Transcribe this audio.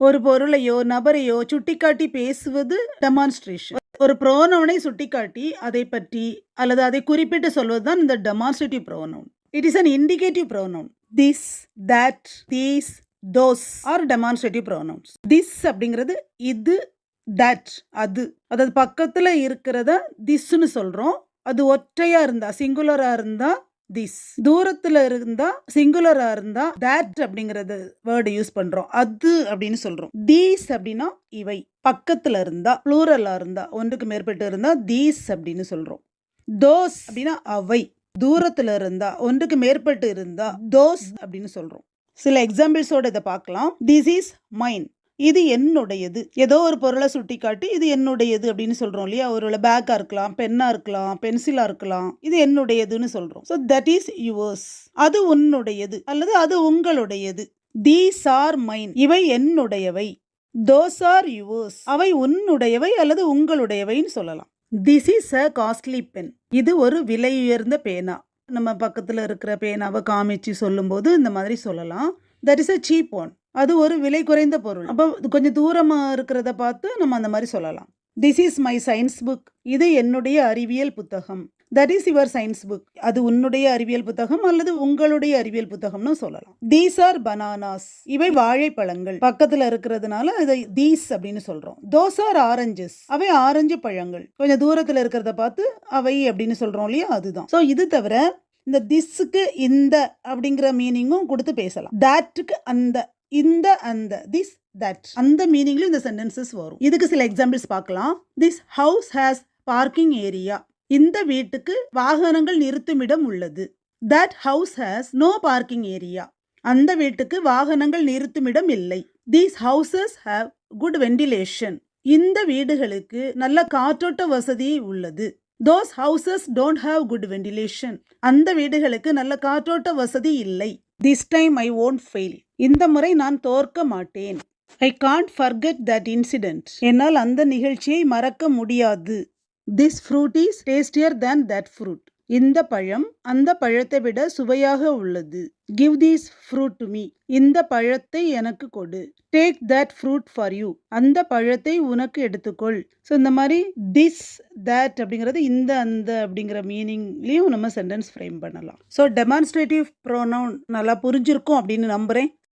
ஒரு பொருளையோ நபரையோ சுட்டிக்காட்டி பேசுவது டெமான்ஸ்ட்ரேஷன் ஒரு ப்ரோனவுனை சுட்டிக்காட்டி அதை பற்றி அல்லது அதை குறிப்பிட்டு சொல்வது தான் இந்த demonstrative pronoun it is an indicative pronoun this that these those are demonstrative pronouns this அப்படிங்கிறது இது தட் அது. அதாவது பக்கத்தில் இருக்கிறத திஸ்ன்னு சொல்கிறோம் அது ஒற்றையாக இருந்தால் சிங்குலராக இருந்தால் திஸ் தூரத்தில் இருந்தா சிங்குலரா இருந்தா தேட் அப்படிங்கறது வேர்டு யூஸ் பண்றோம். அது அப்படின்னு சொல்றோம். தீஸ் அப்படின்னா இவை. பக்கத்துல இருந்தா ப்ளூரலா இருந்தா ஒன்றுக்கு மேற்பட்டு இருந்தா தீஸ் அப்படின்னு சொல்றோம். தோஸ் அப்படின்னா அவை. தூரத்துல இருந்தா ஒன்றுக்கு மேற்பட்டு இருந்தா தோஸ் அப்படின்னு சொல்றோம். சில எக்ஸாம்பிள்ஸோட இதை பார்க்கலாம். திஸ் இஸ் மைன் இது என்னுடையது. ஏதோ ஒரு பொருளை சுட்டி காட்டி இது என்னுடையது அப்படின்னு சொல்றோம் இல்லையா? ஒரு பேக்கா இருக்கலாம் பென்னா இருக்கலாம் பென்சிலா இருக்கலாம். இது என்னுடையதுன்னு சொல்றோம். ஸோ தட் இஸ் யுவர்ஸ் அது உன்னுடையது அல்லது அது உங்களுடையது. தீஸ் ஆர் மைன் இவை என்னுடையவை. தோஸ் ஆர் யுவர்ஸ் அவை உன்னுடையவை அல்லது உங்களுடையவைன்னு சொல்லலாம். This is a costly pen இது ஒரு விலை உயர்ந்த பேனா. நம்ம பக்கத்தில் இருக்கிற பேனாவை காமிச்சு சொல்லும்போது இந்த மாதிரி சொல்லலாம். That is a cheap one அது ஒரு விலை குறைந்த பொருள். அப்போ கொஞ்சம் தூரமாக இருக்கிறத பார்த்து நம்ம அந்த மாதிரி சொல்லலாம். This is my science book இது என்னுடைய அறிவியல் புத்தகம். That is your science book அது உன்னுடைய அறிவியல் புத்தகம் அல்லது உங்களுடைய அறிவியல் புத்தகம்னு சொல்லலாம். தீஸ் ஆர் பனானாஸ் இவை வாழைப்பழங்கள். பக்கத்தில் இருக்கிறதுனால அதை தீஸ் அப்படின்னு சொல்றோம். தோஸ் ஆர் ஆரஞ்சஸ் அவை ஆரஞ்சு பழங்கள். கொஞ்சம் தூரத்தில் இருக்கிறத பார்த்து அவை அப்படின்னு சொல்றோம் இல்லையா? அதுதான். ஸோ இது தவிர இந்த திஸ்ஸுக்கு இந்த அப்படிங்கிற மீனிங்கும் கொடுத்து பேசலாம். தேட்டுக்கு அந்த இந்த அந்த திஸ் தட் அந்த மீனிங்ல இந்த சென்டென்சஸ் வரும். இதுக்கு சில எக்ஸாம்பிள்ஸ் பார்க்கலாம். This house has parking area இந்த வீட்டுக்கு வாகனங்கள் நிறுத்துமிடம் உள்ளது. That house has no parking area அந்த வீட்டுக்கு வாகனங்கள் நிறுத்துமிடம் இல்லை. These houses have good ventilation இந்த வீடுகளுக்கு நல்ல காற்றோட்ட வசதி உள்ளது. Those houses don't have good ventilation அந்த வீடுகளுக்கு நல்ல காற்றோட்ட வசதி இல்லை. This time I won't fail இந்த முறை நான் தோற்க மாட்டேன். I can't forget that incident என்னால் அந்த நிகழ்ச்சியை மறக்க முடியாது. This fruit is tastier than that fruit இந்த பழம் அந்த பழத்தை விட சுவையாக உள்ளது. Give these fruit to me இந்த பழத்தை எனக்கு கொடு. Take that fruit for you அந்த பழத்தை உனக்கு எடுத்துக்கொள். ஸோ இந்த மாதிரி திஸ் தட் அப்படிங்கிறது இந்த அந்த அப்படிங்கிற மீனிங்லேயும் நம்ம சென்டென்ஸ் ஃப்ரேம் பண்ணலாம். ஸோ டெமான்ஸ்ட்ரேட்டிவ் ப்ரோனவுன் நல்லா புரிஞ்சிருக்கும் அப்படின்னு நம்புகிறேன்